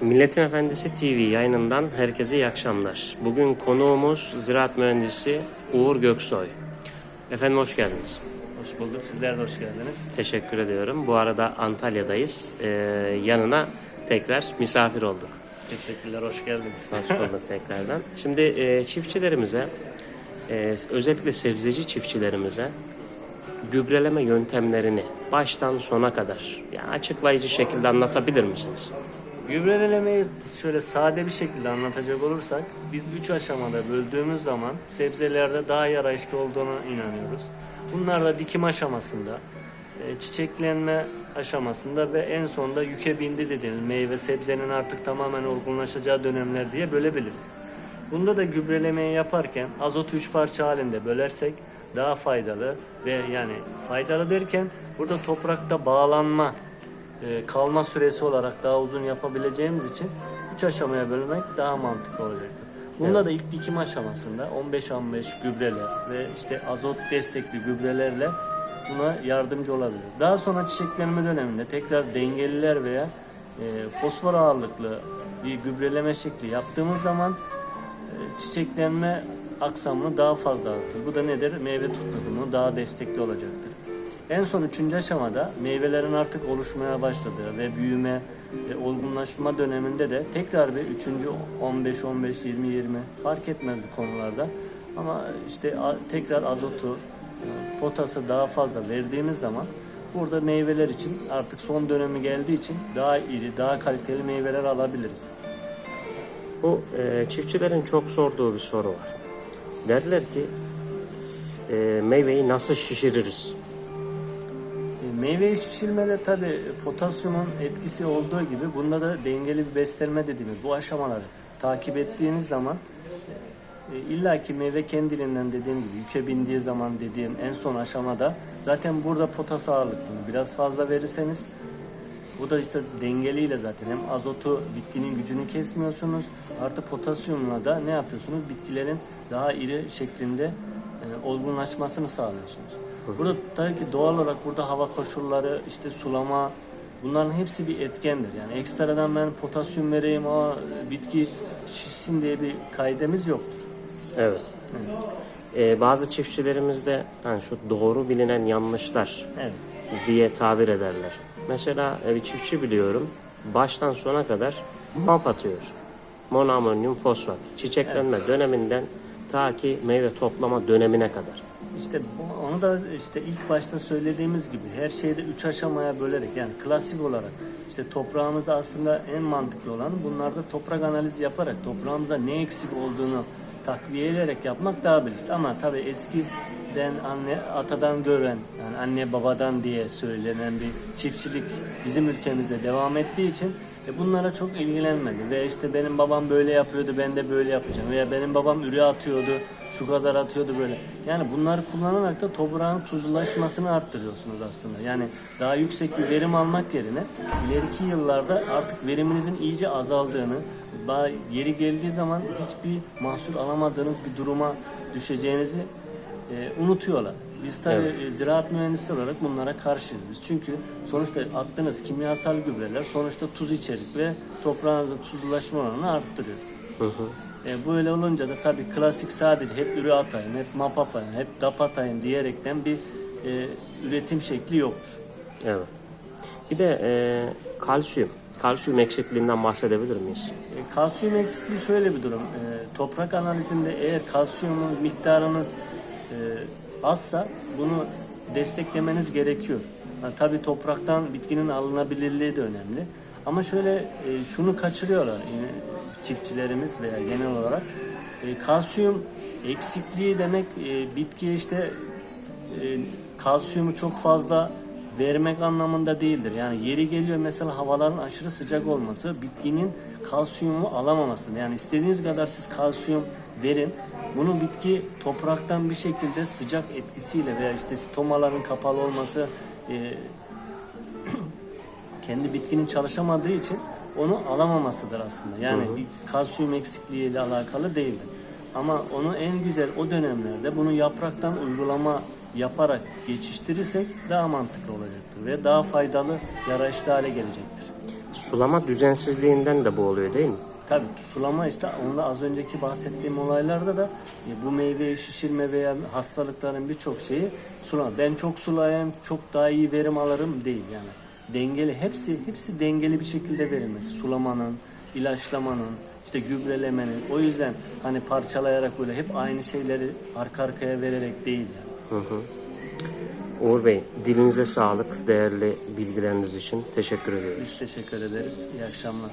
Milletin Efendisi TV yayınından herkese iyi akşamlar. Bugün konuğumuz ziraat mühendisi Uğur Göksoy. Efendim hoş geldiniz. Hoş bulduk. Sizler de hoş geldiniz. Teşekkür ediyorum. Bu arada Antalya'dayız. Ee, yanına tekrar misafir olduk. Teşekkürler, hoş geldiniz. Hoş bulduk tekrardan. Şimdi e, çiftçilerimize, e, özellikle sebzeci çiftçilerimize gübreleme yöntemlerini baştan sona kadar yani açıklayıcı şekilde anlatabilir misiniz? Gübrelemeyi şöyle sade bir şekilde anlatacak olursak, biz üç aşamada böldüğümüz zaman sebzelerde daha yarayışlı olduğuna inanıyoruz. Bunlar da dikim aşamasında, e, çiçeklenme aşamasında ve en sonunda yüke bindi dediğimiz meyve sebzenin artık tamamen olgunlaşacağı dönemler diye bölebiliriz. Bunda da gübrelemeyi yaparken azotu üç parça halinde bölersek daha faydalı ve yani faydalı derken burada toprakta bağlanma e, kalma süresi olarak daha uzun yapabileceğimiz için 3 aşamaya bölmek daha mantıklı olacaktır. Bunda da ilk dikim aşamasında 15-15 gübreler ve işte azot destekli gübrelerle buna yardımcı olabiliriz. Daha sonra çiçeklenme döneminde tekrar dengeliler veya e, fosfor ağırlıklı bir gübreleme şekli yaptığımız zaman e, çiçeklenme aksamını daha fazla arttırır. Bu da nedir? Meyve tutulumu daha destekli olacaktır. En son üçüncü aşamada meyvelerin artık oluşmaya başladığı ve büyüme ve olgunlaşma döneminde de tekrar bir üçüncü 15, 15, 20, 20 fark etmez bu konularda. Ama işte tekrar azotu, e, potası daha fazla verdiğimiz zaman burada meyveler için artık son dönemi geldiği için daha iri, daha kaliteli meyveler alabiliriz. Bu e, çiftçilerin çok sorduğu bir soru var. Derler ki e, meyveyi nasıl şişiririz? Meyve şişirmede tabi potasyumun etkisi olduğu gibi bunda da dengeli bir beslenme dediğimiz bu aşamaları takip ettiğiniz zaman e, illa ki meyve kendiliğinden dediğim gibi yüke bindiği zaman dediğim en son aşamada zaten burada potas ağırlıklı biraz fazla verirseniz bu da işte dengeliyle zaten hem azotu bitkinin gücünü kesmiyorsunuz artı potasyumla da ne yapıyorsunuz bitkilerin daha iri şeklinde e, olgunlaşmasını sağlıyorsunuz. Burada tabii ki doğal olarak burada hava koşulları işte sulama bunların hepsi bir etkendir. Yani ekstradan ben potasyum vereyim ama bitki şişsin diye bir kaidemiz yoktur. Evet. E, bazı çiftçilerimizde yani şu doğru bilinen yanlışlar Evet. diye tabir ederler. Mesela e, bir çiftçi biliyorum baştan sona kadar MAP atıyor. Monoamonyum fosfat. Çiçeklenme döneminden ta ki meyve toplama dönemine kadar. İşte bu- da işte ilk başta söylediğimiz gibi her şeyde üç aşamaya bölerek yani klasik olarak işte toprağımızda aslında en mantıklı olan bunlarda toprak analizi yaparak toprağımızda ne eksik olduğunu takviye ederek yapmak daha bilinçli. Ama tabii eskiden anne atadan gören yani anne babadan diye söylenen bir çiftçilik bizim ülkemizde devam ettiği için e bunlara çok ilgilenmedi ve işte benim babam böyle yapıyordu ben de böyle yapacağım veya benim babam üre atıyordu şu kadar atıyordu böyle. Yani bunları kullanarak da toprağın tuzlulaşmasını arttırıyorsunuz aslında. Yani daha yüksek bir verim almak yerine ileriki yıllarda artık veriminizin iyice azaldığını, yeri geldiği zaman hiçbir mahsul alamadığınız bir duruma düşeceğinizi e, unutuyorlar. Biz tabii e, ziraat mühendisleri olarak bunlara karşıyız biz. Çünkü sonuçta attığınız kimyasal gübreler sonuçta tuz içerik ve toprağınızın tuzlulaşma oranını arttırıyor. E, bu öyle olunca da tabii klasik sadece hep üre atayım, hep map atayım, hep dap atayım diyerekten bir e, üretim şekli yoktur. Evet. Bir de e, kalsiyum. Kalsiyum eksikliğinden bahsedebilir miyiz? E, kalsiyum eksikliği şöyle bir durum. E, toprak analizinde eğer kalsiyumun miktarınız e, azsa bunu desteklemeniz gerekiyor. Ha, tabii topraktan bitkinin alınabilirliği de önemli. Ama şöyle e, şunu kaçırıyorlar yine çiftçilerimiz veya genel olarak. E, kalsiyum eksikliği demek e, bitkiye işte e, kalsiyumu çok fazla vermek anlamında değildir. Yani yeri geliyor mesela havaların aşırı sıcak olması bitkinin kalsiyumu alamaması. Yani istediğiniz kadar siz kalsiyum verin. Bunu bitki topraktan bir şekilde sıcak etkisiyle veya işte stomaların kapalı olması e, kendi bitkinin çalışamadığı için onu alamamasıdır aslında. Yani bir kalsiyum eksikliği ile alakalı değildir. Ama onu en güzel o dönemlerde bunu yapraktan uygulama yaparak geçiştirirsek daha mantıklı olacaktır ve daha faydalı, yararlı hale gelecektir. Sulama düzensizliğinden de bu oluyor değil mi? Tabii sulama işte onda az önceki bahsettiğim olaylarda da e, bu meyveyi şişirme veya hastalıkların birçok şeyi sulama. Ben çok sulayayım, çok daha iyi verim alırım değil yani. Dengeli hepsi hepsi dengeli bir şekilde verilmesi. Sulamanın, ilaçlamanın, işte gübrelemenin. O yüzden hani parçalayarak böyle hep aynı şeyleri arka arkaya vererek değil yani. Uğur Bey, dilinize sağlık, değerli bilgileriniz için teşekkür ediyoruz. Biz teşekkür ederiz. İyi akşamlar.